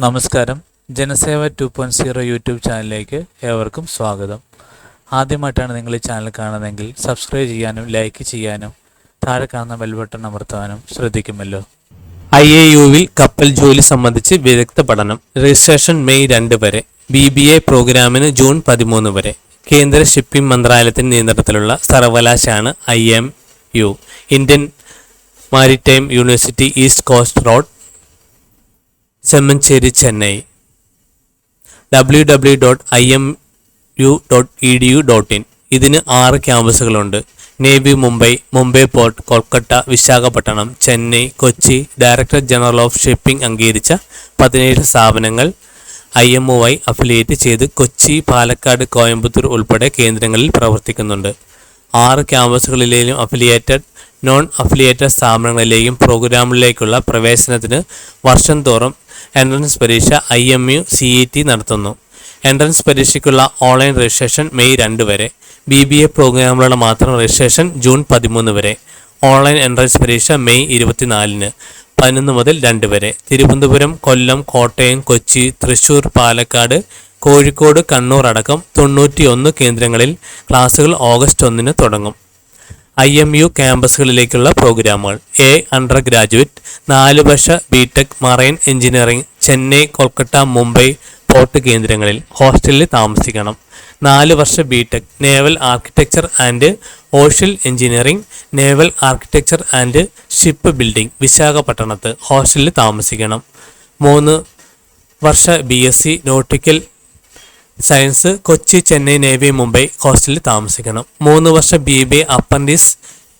നമസ്കാരം. Janaseva two point zero YouTube ചാനലിലേക്ക് ഏവർക്കും സ്വാഗതം. ആദ്യമായിട്ടാണ് നിങ്ങൾ ഈ ചാനൽ കാണുന്നതെങ്കിൽ സബ്സ്ക്രൈബ് ചെയ്യാനും ലൈക്ക് ചെയ്യാനും താഴെ കാണുന്ന ബെൽ ബട്ടൺ അമർത്താനും ശ്രദ്ധിക്കുമല്ലോ. ഐ എ യുവിൽ കപ്പൽ ജോലി സംബന്ധിച്ച് വിദഗ്ധ പഠനം. രജിസ്ട്രേഷൻ മെയ് രണ്ട് വരെ. ബി ബി എ പ്രോഗ്രാമിന് ജൂൺ പതിമൂന്ന് വരെ. കേന്ദ്ര ഷിപ്പിംഗ് മന്ത്രാലയത്തിന്റെ നിയന്ത്രണത്തിലുള്ള സർവകലാശാലയാണ് I M U. Indian maritime university East Coast Road Semmancheri Chennai W W dot I M U dot E D U dot in ഇതിന് ആറ് ക്യാമ്പസുകളുണ്ട്. Navi Mumbai Mumbai port Kolkata Visakhapatnam Chennai Kochi director general of shipping അംഗീകരിച്ച പതിനേഴ് സ്ഥാപനങ്ങൾ I M O I affiliate ചെയ്ത് കൊച്ചി പാലക്കാട് കോയമ്പത്തൂർ ഉൾപ്പെടെ കേന്ദ്രങ്ങളിൽ പ്രവർത്തിക്കുന്നുണ്ട്. ആറ് ക്യാമ്പസുകളിലെയും അഫിലിയേറ്റഡ് നോൺ അഫിലിയേറ്റഡ് സ്ഥാപനങ്ങളിലെയും പ്രോഗ്രാമിലേക്കുള്ള പ്രവേശനത്തിന് വർഷം തോറും എൻട്രൻസ് പരീക്ഷ I M U C E T നടത്തുന്നു. എൻട്രൻസ് പരീക്ഷയ്ക്കുള്ള ഓൺലൈൻ രജിസ്ട്രേഷൻ മെയ് രണ്ട് വരെ. ബി ബി എ പ്രോഗ്രാമുകളുടെ മാത്രം രജിസ്ട്രേഷൻ ജൂൺ പതിമൂന്ന് വരെ. ഓൺലൈൻ എൻട്രൻസ് പരീക്ഷ മെയ് ഇരുപത്തിനാലിന് പതിനൊന്ന് മുതൽ രണ്ട് വരെ. തിരുവനന്തപുരം കൊല്ലം കോട്ടയം കൊച്ചി തൃശൂർ പാലക്കാട് കോഴിക്കോട് കണ്ണൂർ അടക്കം തൊണ്ണൂറ്റിയൊന്ന് കേന്ദ്രങ്ങളിൽ ക്ലാസുകൾ ഓഗസ്റ്റ് ഒന്നിന് തുടങ്ങും. ഐ എം യു ക്യാമ്പസുകളിലേക്കുള്ള പ്രോഗ്രാമുകൾ. എ അണ്ടർ ഗ്രാജുവേറ്റ് നാല് വർഷ B tech marine engineering Chennai Kolkata Mumbai port കേന്ദ്രങ്ങളിൽ ഹോസ്റ്റലിൽ താമസിക്കണം. നാല് വർഷ B tech naval architecture and ocean engineering naval architecture and shipbuilding വിശാഖപട്ടണത്ത് ഹോസ്റ്റലിൽ താമസിക്കണം. മൂന്ന് വർഷ B S C nautical science Kochi Chennai Navi Mumbai ഹോസ്റ്റലിൽ താമസിക്കണം. മൂന്ന് വർഷം B B A അപ്പൻഡിസ്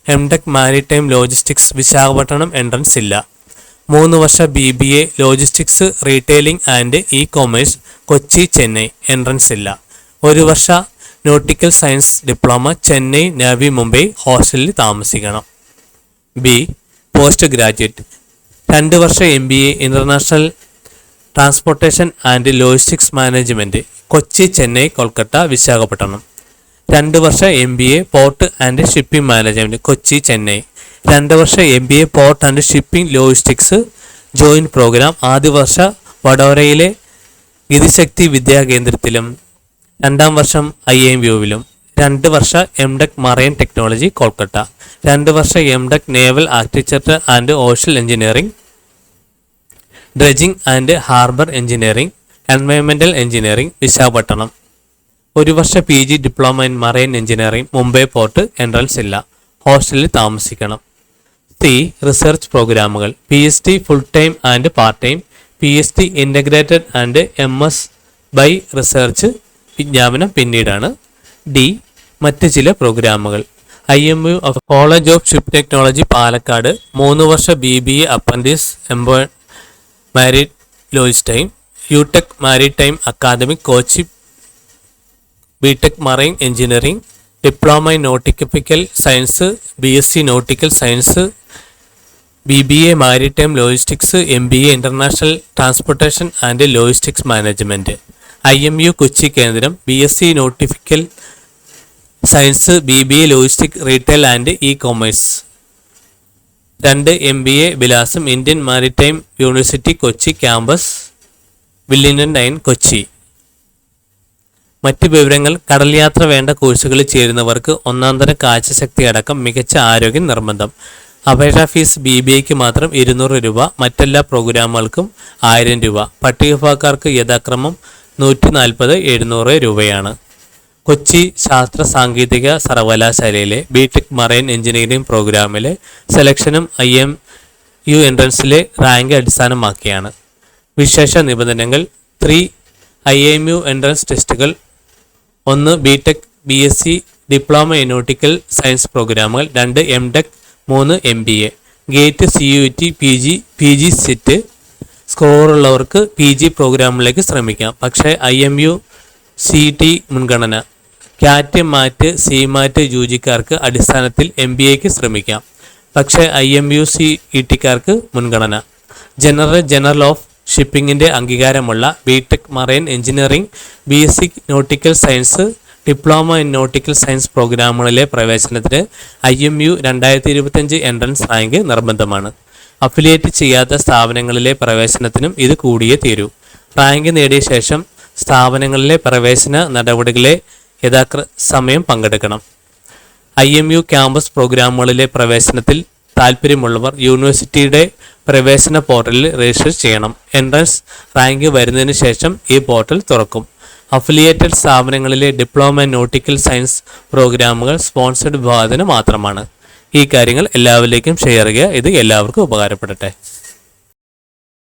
M tech maritime logistics Visakhapatnam entrance ഇല്ല. മൂന്ന് വർഷ B B A logistics retailing and E commerce Kochi Chennai entrance ഇല്ല. ഒരു വർഷ nautical science diploma Chennai Navi Mumbai ഹോസ്റ്റലിൽ താമസിക്കണം. B postgraduate. രണ്ട് വർഷം M B A international transportation and logistics management Kochi Chennai Kolkata Visakhapatnam. രണ്ട് വർഷം M B A port and shipping management Kochi Chennai. രണ്ട് വർഷം M B A port and shipping logistics joint program ആദ്യ വർഷ വഡോരയിലെ ഗതിശക്തി വിദ്യാകേന്ദ്രത്തിലും രണ്ടാം വർഷം ഐ എം യുവിലും രണ്ട് വർഷ M tech marine technology Kolkata. രണ്ട് വർഷ M tech naval architecture and ocean engineering dredging and harbour engineering എൻവയോൺമെന്റൽ engineering Visakhapatnam. ഒരു വർഷ P G diploma in marine engineering Mumbai port entrance ഇല്ല. ഹോസ്റ്റലിൽ താമസിക്കണം. സി റിസർച്ച് പ്രോഗ്രാമുകൾ. P S T full time and part time. P S T integrated and M S by research വിജ്ഞാപനം പിന്നീടാണ്. ഡി മറ്റ് ചില പ്രോഗ്രാമുകൾ. I M U college of ship technology Palakkad. മൂന്ന് വർഷ ബി ബി എ അപ്പൻഡിസ് എംബോ മാരിഡ് ടൈം യുടെക് maritime academic Kochi B tech marine engineering diploma in nautical science B S C nautical science B B A maritime logistics M B A international transportation and logistics management I M U Kochi കേന്ദ്രം B S C nautical science B B A logistic retail and E commerce രണ്ട് M B A വിലാസം Indian maritime university Kochi campus Willingdon nine Kochi മറ്റ് വിവരങ്ങൾ കടൽ യാത്ര വേണ്ട കോഴ്സുകളിൽ ചേരുന്നവർക്ക് ഒന്നാം തരം കാഴ്ചശക്തി അടക്കം മികച്ച ആരോഗ്യം നിർബന്ധം. അപേക്ഷാ ഫീസ് ബി ബി എക്ക് മാത്രം ഇരുന്നൂറ് രൂപ മറ്റെല്ലാ പ്രോഗ്രാമുകൾക്കും ആയിരം രൂപ. പട്ടികവിഭാഗക്കാർക്ക് യഥാക്രമം നൂറ്റി നാൽപ്പത് എഴുന്നൂറ് രൂപയാണ്. കൊച്ചി ശാസ്ത്ര സാങ്കേതിക സർവകലാശാലയിലെ ബിടെക് മറൈൻ എഞ്ചിനീയറിംഗ് പ്രോഗ്രാമിലെ സെലക്ഷനും ഐ എം യു എൻട്രൻസിലെ റാങ്ക് അടിസ്ഥാനമാക്കിയാണ്. വിശേഷ നിബന്ധനകൾ three I M U entrance ടെസ്റ്റുകൾ ഒന്ന് B tech B S C diploma in nautical science പ്രോഗ്രാമുകൾ രണ്ട് എം ടെക് മൂന്ന് M B A. GATE C U T P G P G sit സ്കോറുള്ളവർക്ക് പി ജി പ്രോഗ്രാമിലേക്ക് ശ്രമിക്കാം. പക്ഷേ I M U C T മുൻഗണന CAT MAT C MAT U ജിക്കാർക്ക് അടിസ്ഥാനത്തിൽ M B എക്ക് ശ്രമിക്കാം. പക്ഷേ I M U C E ടിക്കാർക്ക് മുൻഗണന. ജനറൽ ജനറൽ ഓഫ് ഷിപ്പിങ്ങിന്റെ അംഗീകാരമുള്ള B tech marine engineering B S C nautical science diploma in nautical science പ്രോഗ്രാമുകളിലെ പ്രവേശനത്തിന് ഐ എം യു രണ്ടായിരത്തി ഇരുപത്തഞ്ച് എൻട്രൻസ് റാങ്ക് നിർബന്ധമാണ്. അഫിലിയേറ്റ് ചെയ്യാത്ത സ്ഥാപനങ്ങളിലെ പ്രവേശനത്തിനും ഇത് കൂടിയേ തീരൂ. റാങ്ക് നേടിയ ശേഷം സ്ഥാപനങ്ങളിലെ പ്രവേശന നടപടികളെ യഥാക്ര സമയം പങ്കെടുക്കണം. ഐ എം യു ക്യാമ്പസ് പ്രോഗ്രാമുകളിലെ പ്രവേശനത്തിൽ താല്പര്യമുള്ളവർ യൂണിവേഴ്സിറ്റിയുടെ പ്രവേശന പോർട്ടലിൽ രജിസ്റ്റർ ചെയ്യണം. എൻട്രൻസ് റാങ്ക് വരുന്നതിന് ശേഷം ഈ പോർട്ടൽ തുറക്കും. അഫിലിയേറ്റഡ് സ്ഥാപനങ്ങളിലെ ഡിപ്ലോമ നോട്ടിക്കൽ സയൻസ് പ്രോഗ്രാമുകൾ സ്പോൺസർഡ് വിഭാഗത്തിന് മാത്രമാണ്. ഈ കാര്യങ്ങൾ എല്ലാവരിലേക്കും ഷെയർ ചെയ്യുക. ഇത് എല്ലാവർക്കും ഉപകാരപ്പെടട്ടെ.